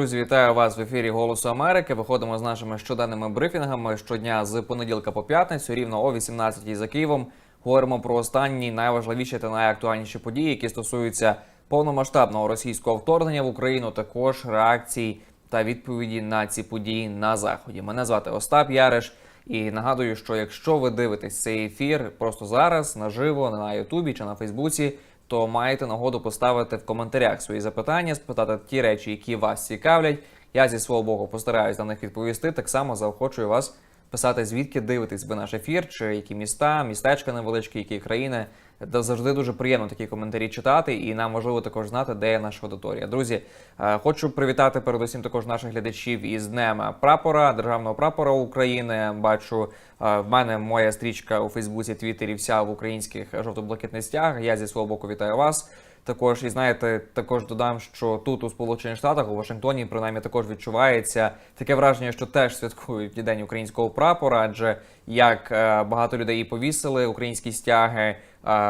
Друзі, вітаю вас в ефірі Голосу Америки. Виходимо з нашими щоденними брифінгами щодня з понеділка по п'ятницю, рівно о 18 за Києвом. Говоримо про останні найважливіші та найактуальніші події, які стосуються повномасштабного російського вторгнення в Україну, також реакцій та відповіді на ці події на заході. Мене звати Остап Яриш. І нагадую, що якщо ви дивитесь цей ефір просто зараз наживо на Ютубі чи на Фейсбуці, то маєте нагоду поставити в коментарях свої запитання, спитати ті речі, які вас цікавлять. Я зі свого боку постараюсь на них відповісти. Так само заохочую вас писати, звідки дивитесь ви наш ефір, чи які міста, містечка невеличкі, які країни. Де завжди дуже приємно такі коментарі читати, і нам важливо також знати, де є наша аудиторія. Друзі, е, хочу привітати передусім також наших глядачів із Днем прапора, державного прапора України. Бачу, е, в мене моя стрічка у Фейсбуці, Твіттері, вся в українських жовто-блакитних стяг. Я зі свого боку вітаю вас. Також і знаєте, також додам, що тут у Сполучених Штатах, у Вашингтоні, принаймні також відчувається таке враження, що теж святкують день українського прапора, адже як е, багато людей повісили українські стяги е,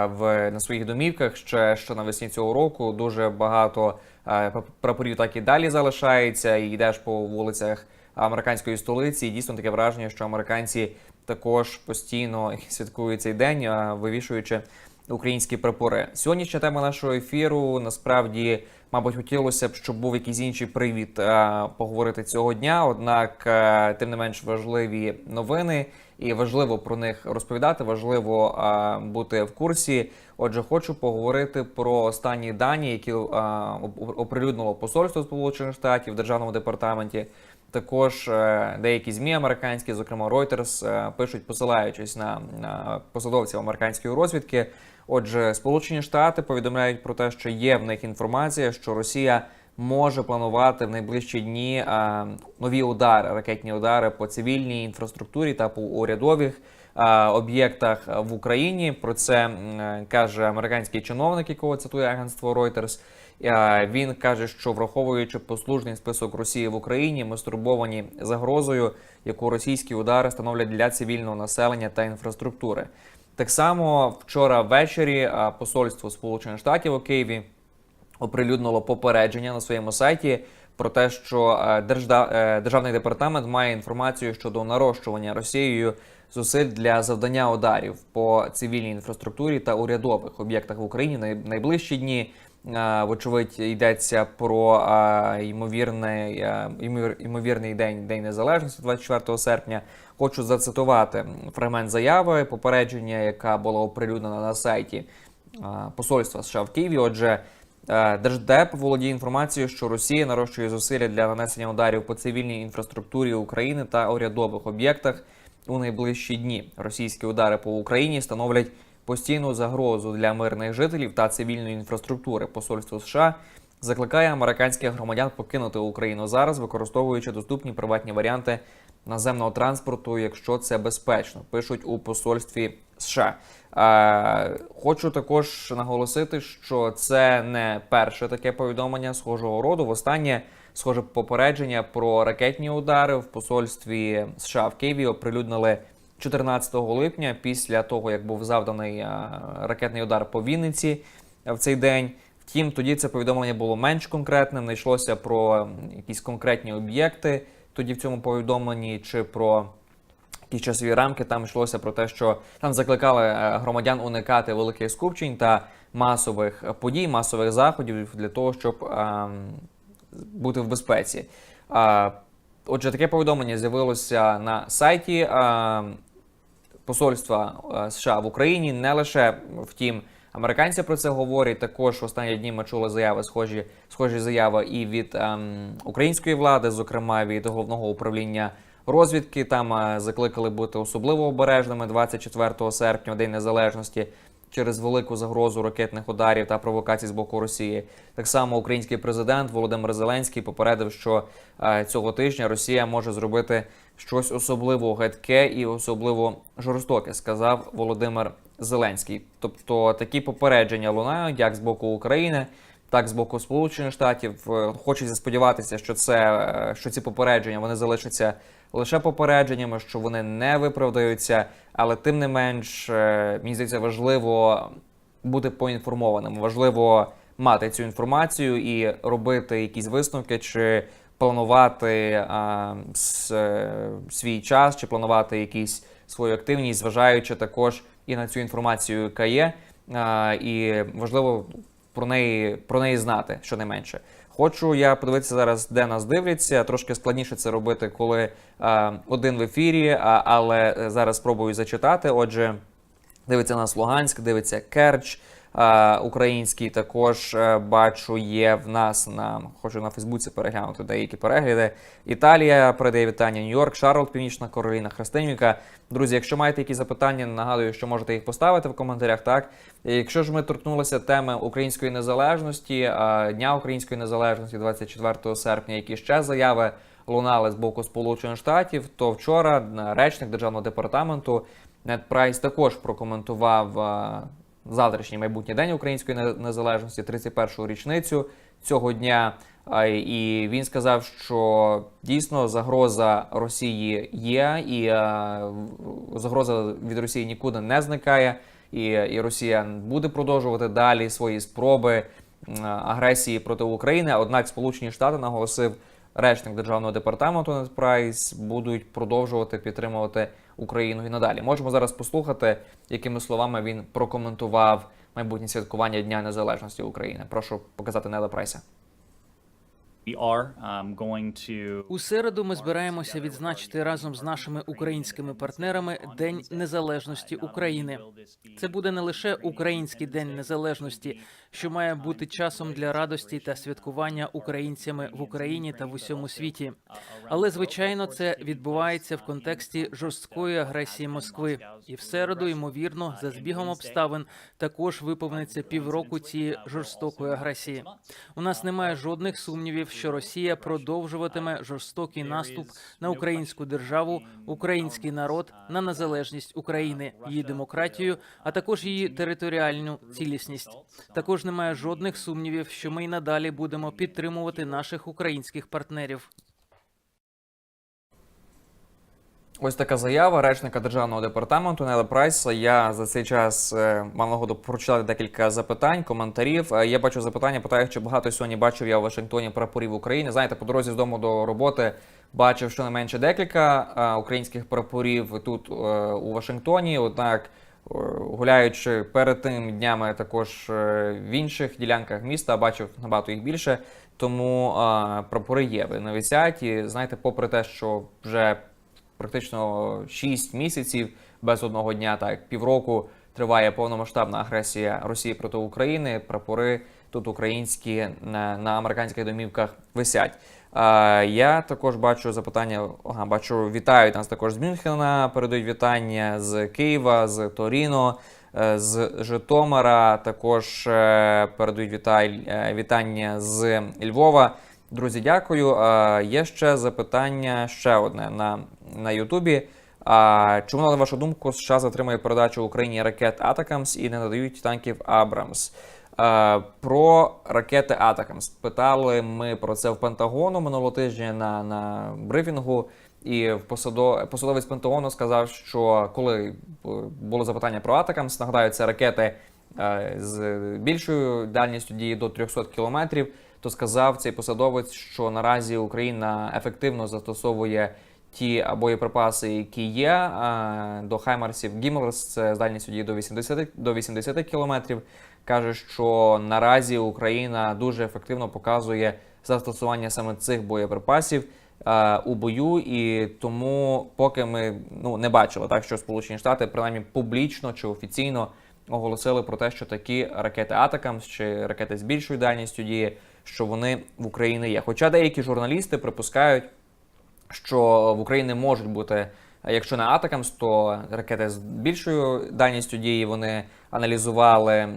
в на своїх домівках ще, ще навесні цього року. Дуже багато е, прапорів так і далі залишається. І йдеш по вулицях американської столиці. І дійсно таке враження, що американці також постійно святкують цей день, вивішуючи українські прапори. Сьогоднішня тема нашого ефіру насправді, мабуть, хотілося б, щоб був якийсь інший привід е, поговорити цього дня. Однак, е, тим не менш важливі новини, і важливо про них розповідати. Важливо е, бути в курсі. Отже, хочу поговорити про останні дані, які оприлюднило посольство Сполучених Штатів в державному департаменті. Також деякі змі американські, зокрема Reuters, пишуть, посилаючись на посадовців американської розвідки. Отже, Сполучені Штати повідомляють про те, що є в них інформація, що Росія може планувати в найближчі дні е, нові удари, ракетні удари по цивільній інфраструктурі та по урядових е, об'єктах в Україні. Про це каже американський чиновник, якого цитує агентство Reuters. Е, Він каже, що враховуючи послужний список Росії в Україні, ми стурбовані загрозою, яку російські удари становлять для цивільного населення та інфраструктури. Так само вчора ввечері е, посольство Сполучених Штатів у Києві оприлюднило попередження на своєму сайті про те, що е, е, державний департамент має інформацію щодо нарощування Росією зусиль для завдання ударів по цивільній інфраструктурі та урядових об'єктах в Україні на найближчі дні. Вочевидь, йдеться про ймовірний, ймовірний день День Незалежності, 24 серпня. Хочу зацитувати фрагмент заяви попередження, яка була оприлюднена на сайті посольства США в Києві. Отже, Держдеп володіє інформацією, що Росія нарощує зусилля для нанесення ударів по цивільній інфраструктурі України та урядових об'єктах у найближчі дні. Російські удари по Україні становлять постійну загрозу для мирних жителів та цивільної інфраструктури. Посольство США закликає американських громадян покинути Україну зараз, використовуючи доступні приватні варіанти наземного транспорту, якщо це безпечно. Пишуть у посольстві США. Е, хочу також наголосити, що це не перше таке повідомлення схожого роду. Востаннє схоже попередження про ракетні удари в посольстві США в Києві оприлюднили 14 липня, після того як був завданий е, ракетний удар по Вінниці е, в цей день. Втім, тоді це повідомлення було менш конкретним, не йшлося про якісь конкретні об'єкти тоді в цьому повідомленні, чи про якісь часові рамки. Там йшлося про те, що там закликали е, громадян уникати великих скупчень та масових подій, масових заходів для того, щоб ем, бути в безпеці. А, Отже, таке повідомлення з'явилося на сайті посольства е, США в Україні. Не лише втім, американці про це говорять. Також в останні дні ми чули заяви, схожі, схожі заяви і від ем, української влади, зокрема від головного управління розвідки. Там е, закликали бути особливо обережними 24 серпня, День Незалежності. Через велику загрозу ракетних ударів та провокацій з боку Росії, так само український президент Володимир Зеленський попередив, що е, цього тижня Росія може зробити щось особливо гидке і особливо жорстоке, сказав Володимир Зеленський. Тобто такі попередження лунають як з боку України, так з боку Сполучених Штатів. Е, Хочеться сподіватися, що це е, що ці попередження вони залишаться лише попередженнями, що вони не виправдаються, але тим не менш, е, мені здається, важливо бути поінформованим. Важливо мати цю інформацію і робити якісь висновки чи планувати а, с, е, свій час чи планувати якісь свою активність, зважаючи також і на цю інформацію, яка є, а, і важливо про неї про неї знати щонайменше. Хочу я подивитися зараз, де нас дивляться. Трошки складніше це робити, коли а, один в ефірі, а, але е, зараз спробую зачитати. Отже, дивиться нас Луганськ, дивиться Керч. Український також е, бачу є в нас на хочу на Фейсбуці переглянути деякі перегляди. Італія передає вітання, Нью-Йорк, Шарлот, Північна Кароліна, Христинівка. Друзі, якщо маєте якісь запитання, нагадую, що можете їх поставити в коментарях. Так, І якщо ж ми торкнулися теми української незалежності, Дня української незалежності, 24 серпня, які ще заяви лунали з боку Сполучених Штатів, то вчора речник державного департаменту Нед Прайс також прокоментував завтрашній майбутній день української незалежності, 31-ту річницю цього дня. І він сказав, що дійсно загроза Росії є, і загроза від Росії нікуди не зникає, і, і Росія буде продовжувати далі свої спроби агресії проти України. Однак Сполучені Штати наголосив речник державного департаменту Нед Прайс будуть продовжувати підтримувати Україну і надалі. Можемо зараз послухати, якими словами він прокоментував майбутнє святкування Дня Незалежності України. Прошу показати Неда Прайса. У середу ми збираємося відзначити разом з нашими українськими партнерами День Незалежності України. Це буде не лише український день незалежності, що має бути часом для радості та святкування українцями в Україні та в усьому світі. Але звичайно, це відбувається в контексті жорсткої агресії Москви. І в середу, ймовірно, за збігом обставин також виповниться півроку цієї жорстокої агресії. У нас немає жодних сумнівів, що Росія продовжуватиме жорстокий наступ на українську державу, український народ, на незалежність України, її демократію, а також її територіальну цілісність. Також немає жодних сумнівів, що ми й надалі будемо підтримувати наших українських партнерів. Ось така заява речника державного департаменту Неда Прайса. Я за цей час е, мав нагоду прочитати декілька запитань, коментарів. Е, Я бачу запитання, питають, чи багато сьогодні бачив я у Вашингтоні прапорів України. Знаєте, по дорозі з дому до роботи бачив щонайменше декілька е, українських прапорів тут у Вашингтоні. Однак, гуляючи перед тим днями також в інших ділянках міста, бачив набагато їх більше. Тому прапори є. Вони висять. І знаєте, попри те, що вже практично 6 місяців без одного дня, так півроку триває повномасштабна агресія Росії проти України. Прапори тут українські на, на американських домівках висять. А, я також бачу запитання. Ага, бачу, вітають нас також з Мюнхена. Передають вітання з Києва, з Торіно. е, З Житомира також е, передають е, вітання з Львова. Друзі, дякую. Е, Є ще запитання ще одне на, на Ютубі. А чому, на вашу думку, США затримує передачу Україні ракет Атакамс і не надають танків Абрамс? Е, Про ракети Атакамс питали ми про це в Пентагону минулого тижня на, на брифінгу. І посадовець Пентагону сказав, що коли е, було запитання про Атакамс, нагадаю, це ракети е, з більшою дальністю дії до 300 кілометрів, то сказав цей посадовець, що наразі Україна ефективно застосовує ті боєприпаси, які є е, до Хаймарсів Гіммерс, це з дії до 80, до 80 кілометрів. Каже, що наразі Україна дуже ефективно показує застосування саме цих боєприпасів е, у бою, і тому, поки ми ну не бачили так, що Сполучені Штати принаймні публічно чи офіційно оголосили про те, що такі ракети Атакамс чи ракети з більшою дальністю дії, що вони в Україні є. Хоча деякі журналісти припускають, що в Україні можуть бути, якщо не Атакамс, то ракети з більшою дальністю дії. Вони аналізували е,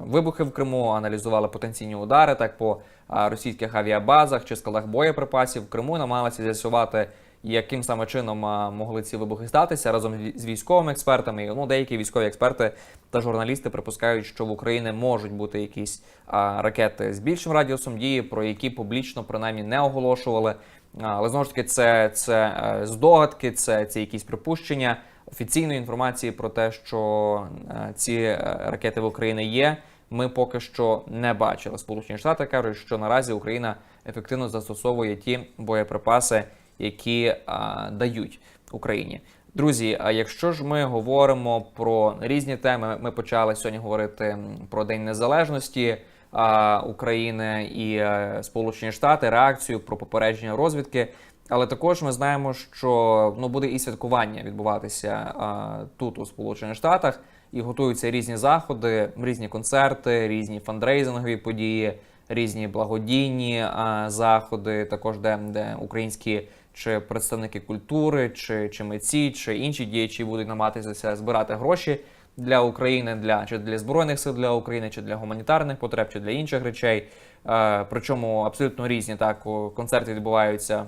вибухи в Криму, аналізували потенційні удари так по російських авіабазах чи складах боєприпасів в Криму, намагалися з'ясувати. Яким саме чином могли ці вибухи статися разом з- військовими експертами? Ну, деякі військові експерти та журналісти припускають, що в Україні можуть бути якісь ракети з більшим радіусом дії, про які публічно принаймні не оголошували. Але знову ж таки, це, це е, здогадки, це, це якісь припущення. Офіційної інформації про те, що е, ці е, ракети в Україні є, ми поки що не бачили. Сполучені Штати кажуть, що наразі Україна ефективно застосовує ті боєприпаси, які а, дають Україні. Друзі, а якщо ж ми говоримо про різні теми, ми почали сьогодні говорити про День Незалежності а, України і е, Сполучені Штати, реакцію про попередження розвідки. Але також ми знаємо, що ну буде і святкування відбуватися а, тут у Сполучених Штатах, і готуються різні заходи, різні концерти, різні фандрейзингові події, різні благодійні а, заходи, також де, де українські чи представники культури, чи, чи митці, чи інші діячі будуть намагатися збирати гроші для України, для чи для збройних сил для України, чи для гуманітарних потреб, чи для інших речей. Е, причому абсолютно різні так концерти відбуваються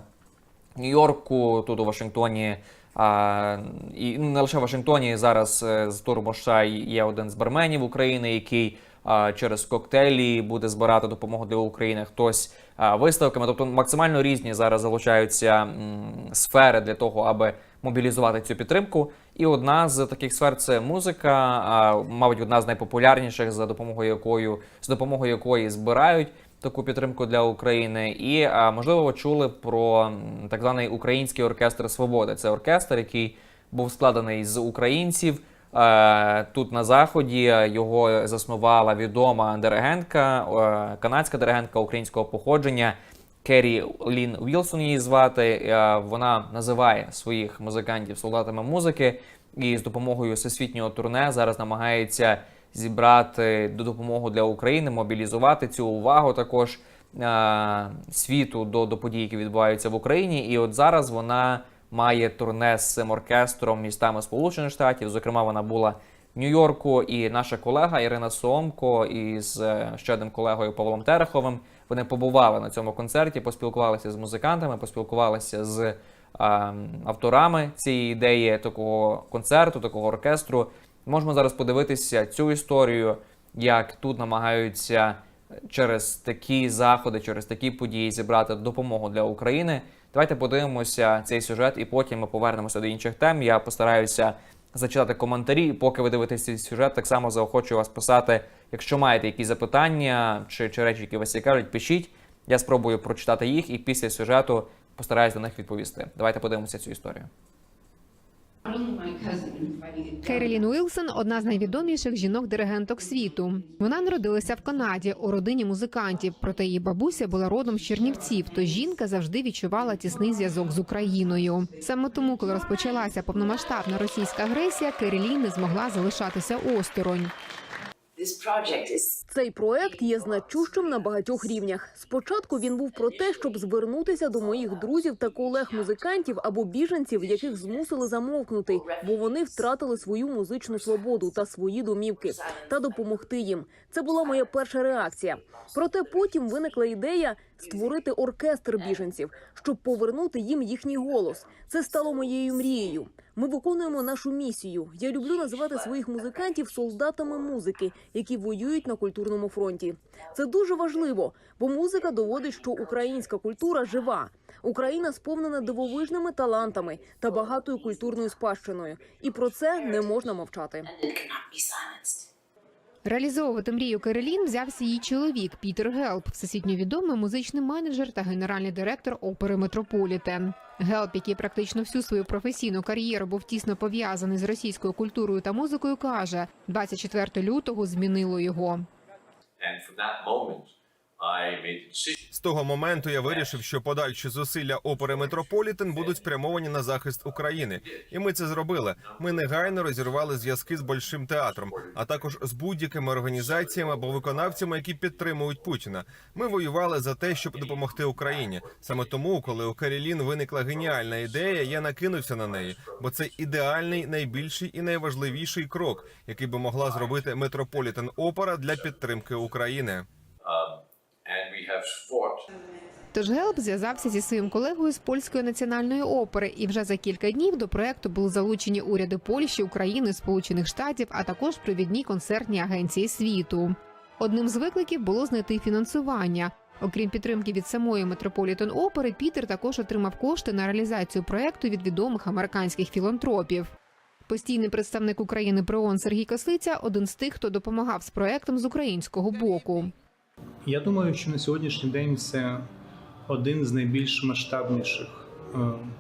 в Нью-Йорку, тут у Вашингтоні. А, і ну, не лише в Вашингтоні. Зараз е, з Турбошай є один з барменів України, який а, через коктейлі буде збирати допомогу для України. Хтось виставками. Тобто максимально різні зараз залучаються сфери для того, аби мобілізувати цю підтримку. І одна з таких сфер це музика, мабуть, одна з найпопулярніших, за допомогою якою з допомогою якої збирають таку підтримку для України. І можливо, ви чули про так званий Український оркестр свободи. Це оркестр, який був складений з українців. Е, Тут на заході його заснувала відома диригентка, е, канадська диригентка українського походження Керрі Лін Вілсон її звати. Е, Вона називає своїх музикантів солдатами музики і з допомогою всесвітнього турне зараз намагається зібрати до допомогу для України, мобілізувати цю увагу також світу до, до подій, які відбуваються в Україні. І от зараз вона має турне з цим оркестром містами Сполучених Штатів. Зокрема, вона була в Нью-Йорку, і наша колега Ірина Сомко із е, ще одним колегою Павлом Тереховим. Вони побували на цьому концерті, поспілкувалися з музикантами, поспілкувалися з е, авторами цієї ідеї такого концерту, такого оркестру. Можемо зараз подивитися цю історію, як тут намагаються через такі заходи, через такі події зібрати допомогу для України. Давайте подивимося цей сюжет, і потім ми повернемося до інших тем. Я постараюся зачитати коментарі. Поки ви дивитесь цей сюжет, так само заохочую вас писати. Якщо маєте якісь запитання чи, чи речі, які вас цікавлять, пишіть. Я спробую прочитати їх і після сюжету постараюсь на них відповісти. Давайте подивимося цю історію. Керолін Уілсон одна з найвідоміших жінок-диригенток світу. Вона народилася в Канаді у родині музикантів. Проте її бабуся була родом з Чернівців. То жінка завжди відчувала тісний зв'язок з Україною. Саме тому, коли розпочалася повномасштабна російська агресія, Керолін не змогла залишатися осторонь. Цей проект є значущим на багатьох рівнях. Спочатку він був про те, щоб звернутися до моїх друзів та колег-музикантів або біженців, яких змусили замовкнути, бо вони втратили свою музичну свободу та свої домівки, та допомогти їм. Це була моя перша реакція. Проте потім виникла ідея створити оркестр біженців, щоб повернути їм їхній голос. Це стало моєю мрією. Ми виконуємо нашу місію. Я люблю називати своїх музикантів солдатами музики, які воюють на культурному фронті. Це дуже важливо, бо музика доводить, що українська культура жива. Україна сповнена дивовижними талантами та багатою культурною спадщиною, і про це не можна мовчати. Реалізовувати мрію Керолін взявся її чоловік Пітер Гелп, всесвітньо відомий музичний менеджер та генеральний директор опери Метрополітен. Гелп, який практично всю свою професійну кар'єру був тісно пов'язаний з російською культурою та музикою, каже, 24 лютого змінило його. And from that moment, З того моменту я вирішив, що подальші зусилля опери Метрополітен будуть спрямовані на захист України, і ми це зробили. Ми негайно розірвали зв'язки з большим театром, а також з будь-якими організаціями або виконавцями, які підтримують Путіна. Ми воювали за те, щоб допомогти Україні. Саме тому, коли у Карілін виникла геніальна ідея, я накинувся на неї, бо це ідеальний, найбільший і найважливіший крок, який би могла зробити Метрополітен Опера для підтримки України. Тож Гелп зв'язався зі своїм колегою з польської національної опери, і вже за кілька днів до проекту були залучені уряди Польщі, України, Сполучених Штатів, а також провідні концертні агенції світу. Одним з викликів було знайти фінансування. Окрім підтримки від самої Метрополітен опери, Пітер також отримав кошти на реалізацію проекту від відомих американських філантропів. Постійний представник України при ООН Сергій Кослиця один з тих, хто допомагав з проектом з українського боку. Я думаю, що на сьогоднішній день це один з найбільш масштабніших е,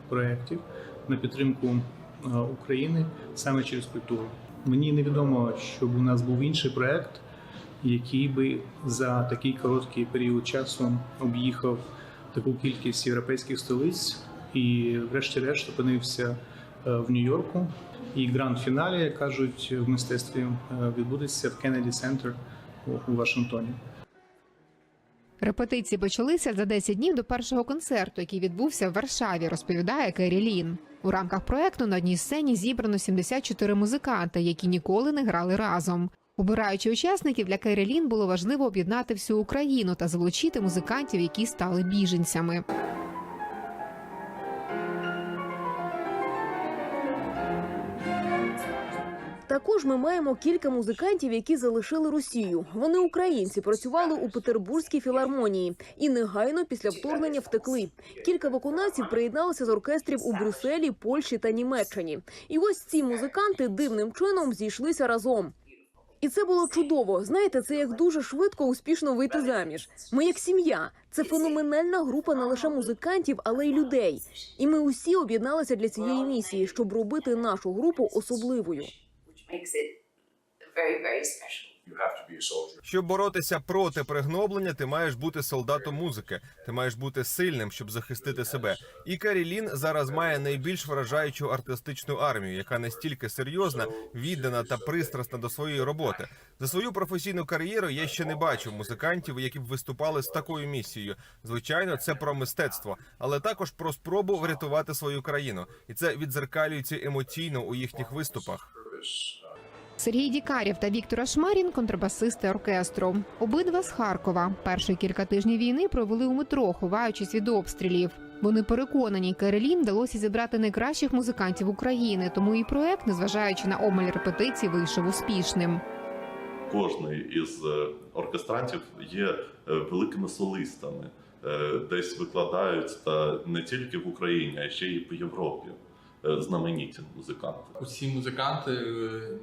проєктів на підтримку е, України саме через культуру. Мені невідомо, щоб у нас був інший проєкт, який би за такий короткий період часу об'їхав таку кількість європейських столиць і, врешті-решт, опинився е, в Нью-Йорку. І гранд-фіналі, як кажуть в мистецтві, відбудеться в Кеннеді Центр у Вашингтоні. Репетиції почалися за 10 днів до першого концерту, який відбувся в Варшаві, розповідає Кері Лін. У рамках проекту на одній сцені зібрано 74 музиканти, які ніколи не грали разом. Обираючи учасників для Кері Лін було важливо об'єднати всю Україну та залучити музикантів, які стали біженцями. Також ми маємо кілька музикантів, які залишили Росію. Вони українці, працювали у Петербурзькій філармонії і негайно після вторгнення втекли. Кілька виконавців приєдналися з оркестрів у Брюсселі, Польщі та Німеччині. І ось ці музиканти дивним чином зійшлися разом. І це було чудово. Знаєте, це як дуже швидко успішно вийти заміж. Ми як сім'я. Це феноменальна група не лише музикантів, але й людей. І ми усі об'єдналися для цієї місії, щоб робити нашу групу особливою. Makes it very, very special. You have to be a soldier. Щоб боротися проти пригноблення, ти маєш бути солдатом музики. Ти маєш бути сильним, щоб захистити себе. І Карі Лін зараз має найбільш вражаючу артистичну армію, яка настільки серйозна, віддана та пристрасна до своєї роботи. За свою професійну кар'єру я ще не бачив музикантів, які б виступали з такою місією. Звичайно, це про мистецтво, але також про спробу врятувати свою країну, і це відзеркалюється емоційно у їхніх виступах. Сергій Дікарєв та Віктор Ашмарін – контрабасисти оркестру. Обидва з Харкова. Перші кілька тижнів війни провели у метро, ховаючись від обстрілів. Вони переконані, Керелін вдалося зібрати найкращих музикантів України, тому і проект, незважаючи на обмаль репетицій, вийшов успішним. кожний із е, оркестрантів є е, великими солистами, Е, десь викладають та не тільки в Україні, а ще й по Європі. Знамениті музиканти. Усі музиканти, е,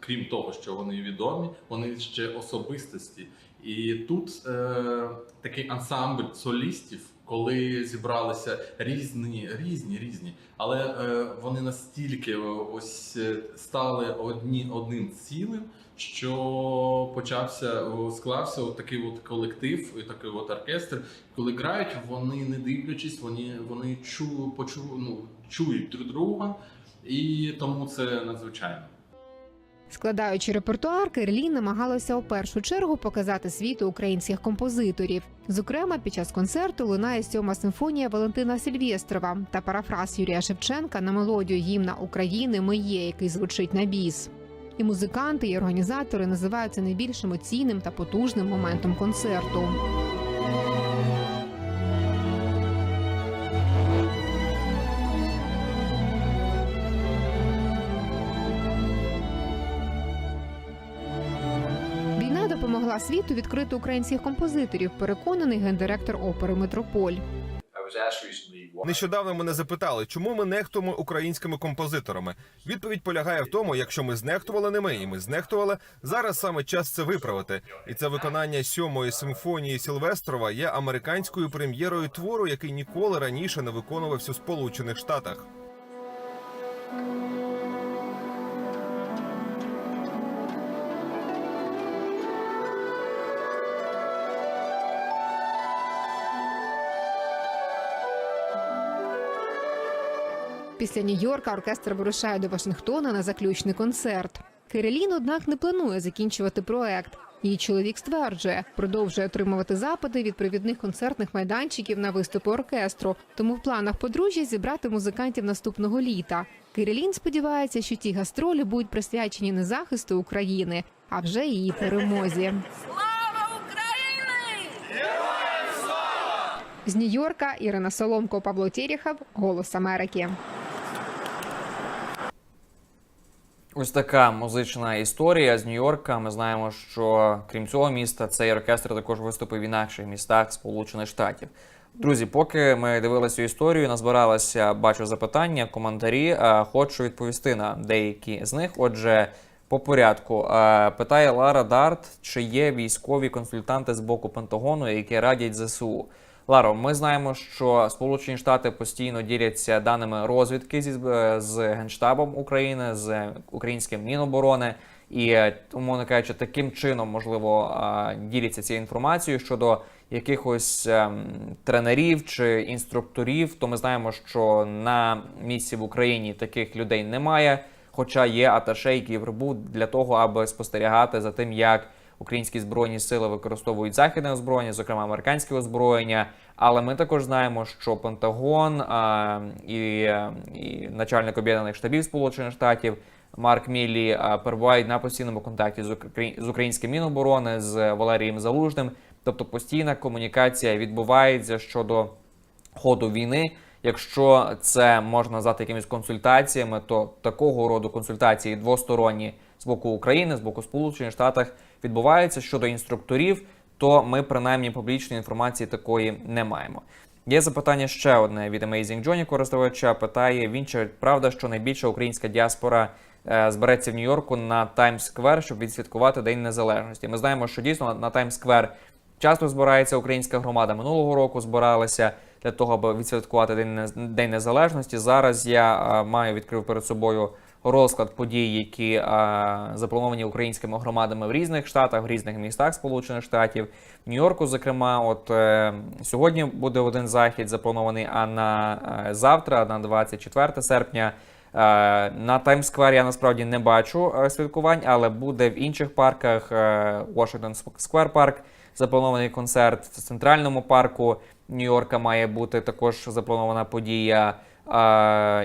крім того, що вони відомі, вони ще особистості. І тут е, такий ансамбль солістів, коли зібралися різні, різні, різні, але е, вони настільки е, ось е, стали одні одним цілим, що почався склався от такий от колектив, і такий от оркестр. Коли грають, вони не дивлячись, вони, вони чу, почу, ну, чують друг друга, і тому це надзвичайно. Складаючи репертуар, Керлін намагалася у першу чергу показати світу українських композиторів. Зокрема, під час концерту лунає сьома симфонія Валентина Сільвєстрова та парафраз Юрія Шевченка на мелодію гімна України Ми є, який звучить на біс. І музиканти, і організатори називають це найбільш емоційним та потужним моментом концерту. Війна допомогла світу відкрити українських композиторів, переконаний гендиректор опери Метрополь. Нещодавно мене запитали, чому ми нехтуємо українськими композиторами. Відповідь полягає в тому, якщо ми знехтували ними, і ми знехтували, зараз саме час це виправити. І це виконання сьомої симфонії Сілвестрова є американською прем'єрою твору, який ніколи раніше не виконувався у Сполучених Штатах. Після Нью-Йорка оркестр вирушає до Вашингтона на заключний концерт. Керелін, однак, не планує закінчувати проект. Її чоловік стверджує, продовжує отримувати запити від провідних концертних майданчиків на виступи оркестру. Тому в планах подружжя зібрати музикантів наступного літа. Кирилін сподівається, що ті гастролі будуть присвячені не захисту України, а вже її перемозі. З Нью-Йорка Ірина Соломко, Павло Тєрєхов, Голос Америки. Ось така музична історія з Нью-Йорка. Ми знаємо, що крім цього міста цей оркестр також виступив в інакших містах Сполучених Штатів. Друзі, поки ми дивилися історію, назбиралося, бачу запитання, коментарі. Хочу відповісти на деякі з них. Отже, по порядку питає Лара Дарт, чи є військові консультанти з боку Пентагону, які радять ЗСУ. Ларо, ми знаємо, що Сполучені Штати постійно діляться даними розвідки зі з- з генштабом України, з українським Міноборони. І е, умовно кажучи, таким чином можливо е, діляться цією інформацією щодо якихось ем, тренерів чи інструкторів. То ми знаємо, що на місці в Україні таких людей немає. Хоча є аташе, які вербують для того, аби спостерігати за тим, як українські збройні сили використовують західне озброєння, зокрема американське озброєння. Але ми також знаємо, що Пентагон а, і, і начальник об'єднаних штабів Сполучених Штатів Марк Міллі перебувають на постійному контакті з українським міноборони з Валерієм Залужним. Тобто постійна комунікація відбувається щодо ходу війни. Якщо це можна назвати якимись консультаціями, то такого роду консультації двосторонні з боку України, з боку Сполучених Штатів відбуваються щодо інструкторів, то ми принаймні публічної інформації такої не маємо. Є запитання ще одне від Amazing Johnny користувача. Питає він, чи правда, що найбільша українська діаспора е, збереться в Нью-Йорку на Таймс-сквер, щоб відсвяткувати День Незалежності. Ми знаємо, що дійсно на Таймс-сквер часто збирається українська громада. Минулого року збиралися для того, аби відсвяткувати День Незалежності. Зараз я е, маю відкрив перед собою розклад подій, які е, заплановані українськими громадами в різних штатах, в різних містах Сполучених Штатів. Нью-Йорку, зокрема, от е, сьогодні буде один захід запланований, а на е, завтра, на 24 серпня. е, На Таймс-сквер я насправді не бачу е, святкувань, але буде в інших парках. Washington Square парк запланований концерт в центральному парку Нью-Йорка має бути також запланована подія.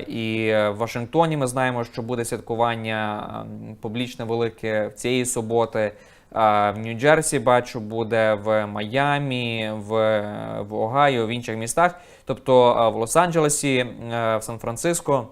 І в Вашингтоні ми знаємо, що буде святкування публічне велике в цієї суботи. В Нью-Джерсі бачу, буде в Майамі, в, в Огайо, в інших містах. Тобто в Лос-Анджелесі, е, в Сан-Франциско,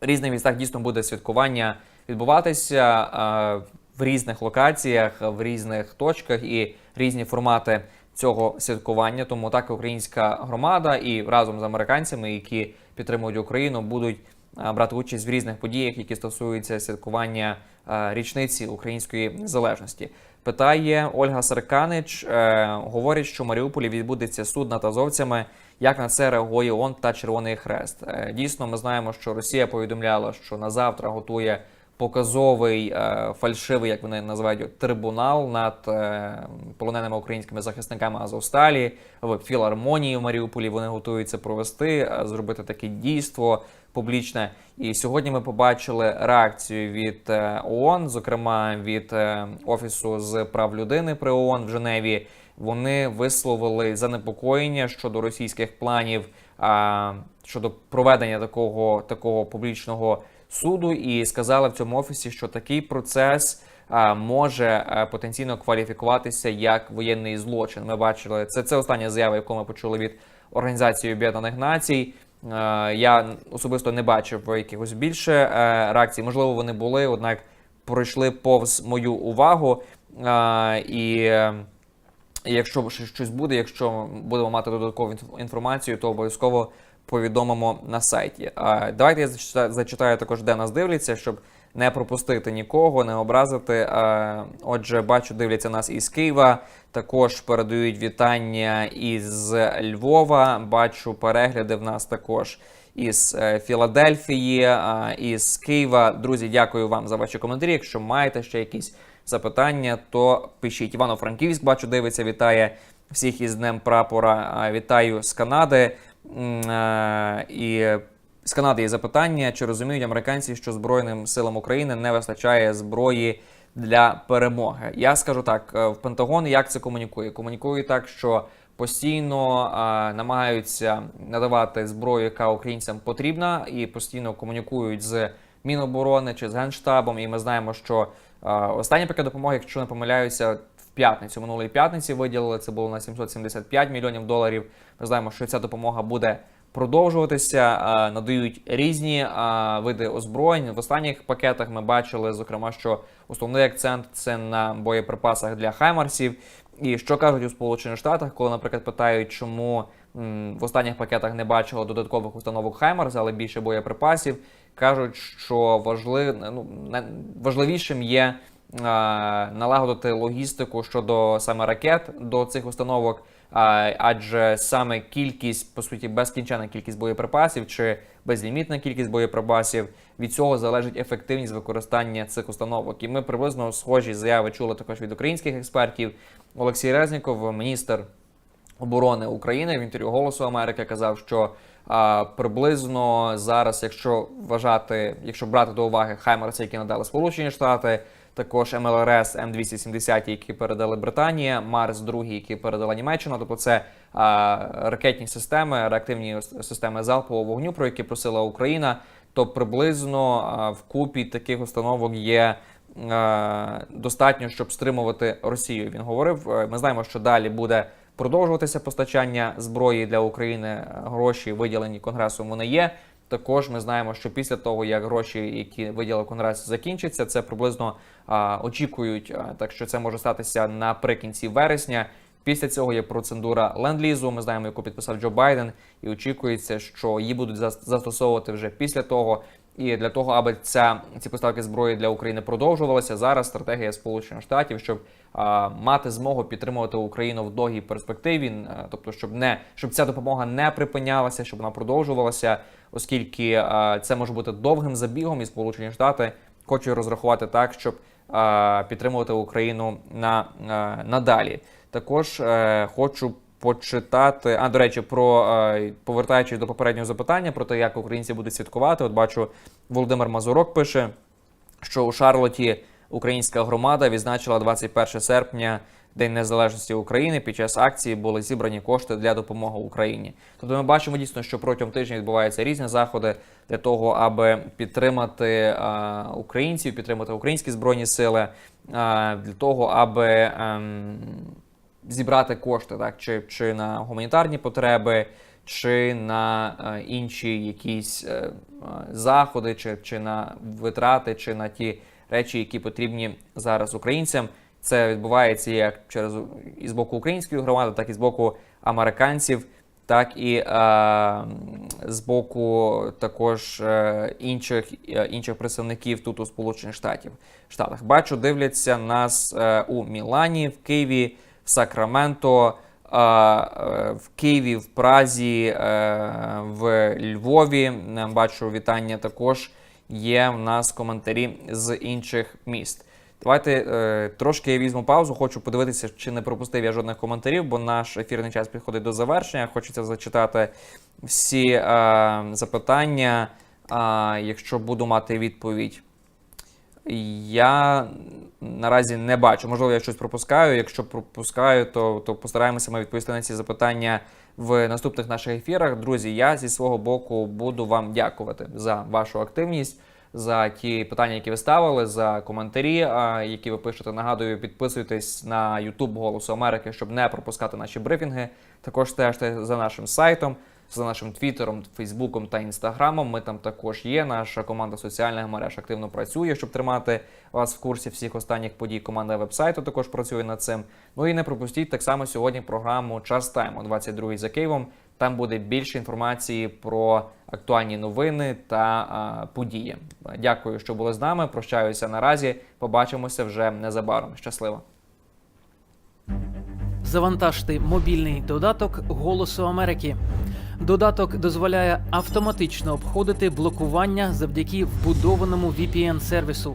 в різних містах дійсно буде святкування відбуватися е, в різних локаціях, в різних точках і різні формати цього святкування. Тому так українська громада і разом з американцями, які підтримують Україну, будуть е, брати участь в різних подіях, які стосуються святкування е, річниці української незалежності. Питає Ольга Серканич, е, говорить, що в Маріуполі відбудеться суд над азовцями. Як на це реагує ООН та Червоний Хрест? Дійсно, ми знаємо, що Росія повідомляла, що на завтра готує показовий е, фальшивий, як вони називають, трибунал над е, полоненими українськими захисниками Азовсталі в філармонії в Маріуполі. Вони готуються провести, е, зробити таке дійство публічне. І сьогодні ми побачили реакцію від ООН, зокрема від офісу з прав людини при ООН в Женеві. Вони висловили занепокоєння щодо російських планів а, щодо проведення такого, такого публічного суду, і сказали в цьому офісі, що такий процес може потенційно кваліфікуватися як воєнний злочин. Ми бачили це. Це остання заява, яку ми почули від Організації Об'єднаних Націй. Я особисто не бачив якихось більше е, реакцій. Можливо, вони були, однак пройшли повз мою увагу. І е, якщо щось буде, якщо будемо мати додаткову інф- інформацію, то обов'язково повідомимо на сайті. А давайте я зачитаю, також, де нас дивляться, щоб не пропустити нікого, не образити. Отже, бачу, дивляться нас із Києва. Також передають вітання із Львова. Бачу перегляди в нас також із е, Філадельфії, із Києва. Друзі, дякую вам за ваші коментарі. Якщо маєте ще якісь запитання, то пишіть. Івано-Франківськ, бачу, дивиться, вітає всіх із Днем прапора. Вітаю з Канади. Е, І з Канади є запитання: чи розуміють американці, що Збройним силам України не вистачає зброї для перемоги? Я скажу так: е, в Пентагон як це комунікує? Комунікує так, що постійно е, намагаються надавати зброю, яка українцям потрібна, і постійно комунікують з Міноборони чи з Генштабом. І ми знаємо, що е, останній допомоги, якщо не помиляюся, в п'ятницю минулої п'ятниці виділили це було на 775 мільйонів доларів. Ми знаємо, що ця допомога буде продовжуватися. Надають різні види озброєнь. В останніх пакетах ми бачили, зокрема, що основний акцент це на боєприпасах для хаймарсів. І що кажуть у Сполучених Штатах, коли, наприклад, питають, чому в останніх пакетах не бачило додаткових установок Хаймарс, але більше боєприпасів. Кажуть, що важлив, ну, важливішим є налагодити логістику щодо саме ракет до цих установок, адже саме кількість, по суті, безкінченна кількість боєприпасів чи безлімітна кількість боєприпасів від цього залежить ефективність використання цих установок. І ми приблизно схожі заяви чули також від українських експертів. Олексій Резніков, міністр оборони України в інтерв'ю Голосу Америки казав, що а, приблизно зараз, якщо вважати, якщо брати до уваги Хаймерси, які надали Сполучені Штати, також МЛРС М270, які передали Британія, Марс 2, які передала Німеччина, тобто це ракетні системи, реактивні системи залпового вогню, про які просила Україна, то приблизно в купі таких установок є достатньо, щоб стримувати Росію. Він говорив. Е, Ми знаємо, що далі буде продовжуватися постачання зброї для України. Гроші виділені конгресом. Вони є. Також ми знаємо, що після того, як гроші, які виділив конгрес, закінчаться, це приблизно а, очікують. а, так що це може статися наприкінці вересня. Після цього є процедура ленд-лізу. Ми знаємо, яку підписав Джо Байден, і очікується, що її будуть зас- застосовувати вже після того. І для того, аби ця ці поставки зброї для України продовжувалися, зараз стратегія Сполучених Штатів, щоб а, мати змогу підтримувати Україну в довгій перспективі, а, тобто, щоб не щоб ця допомога не припинялася, щоб вона продовжувалася, оскільки це може бути довгим забігом, і Сполучені Штати хочуть розрахувати так, щоб підтримувати Україну на надалі. Також е, хочу почитати. А до речі, про е, повертаючись до попереднього запитання про те, як українці будуть святкувати. От бачу, Володимир Мазурок пише, що у Шарлоті українська громада відзначила 21 серпня День Незалежності України. Під час акції були зібрані кошти для допомоги Україні. Тобто ми бачимо дійсно, що протягом тижня відбуваються різні заходи для того, аби підтримати українців, підтримати українські збройні сили, е, для того, аби. ем, зібрати кошти, так чи, чи на гуманітарні потреби, чи на е, інші якісь е, е, заходи, чи, чи на витрати, чи на ті речі, які потрібні зараз українцям. Це відбувається як через і з боку української громади, так і з боку американців, так і е, з боку також е, інших, е, інших представників тут у Сполучених Штатів Штатах. Бачу, дивляться нас е, у Мілані, в Києві, в Сакраменто, е, в Києві, в Празі, е, в Львові. Бачу вітання також є в нас коментарі з інших міст. Давайте е, трошки я візьму паузу. Хочу подивитися, чи не пропустив я жодних коментарів, бо наш ефірний час підходить до завершення. Хочеться зачитати всі е, запитання, е, якщо буду мати відповідь. Я наразі не бачу. Можливо, я щось пропускаю. Якщо пропускаю, то, то постараємося ми відповісти на ці запитання в наступних наших ефірах. Друзі, я зі свого боку буду вам дякувати за вашу активність, за ті питання, які ви ставили, за коментарі, які ви пишете. Нагадую, підписуйтесь на YouTube Голосу Америки, щоб не пропускати наші брифінги. Також стежте за нашим сайтом, за нашим твіттером, фейсбуком та інстаграмом. Ми там також є. Наша команда соціальних мереж активно працює, щоб тримати вас в курсі всіх останніх подій. Команда вебсайту також працює над цим. Ну і не пропустіть так само сьогодні програму Час Тайм о 22 за Києвом. Там буде більше інформації про актуальні новини та а, події. Дякую, що були з нами. Прощаюся наразі. Побачимося вже незабаром. Щасливо. Завантажте мобільний додаток Голосу Америки. Додаток дозволяє автоматично обходити блокування завдяки вбудованому VPN-сервісу.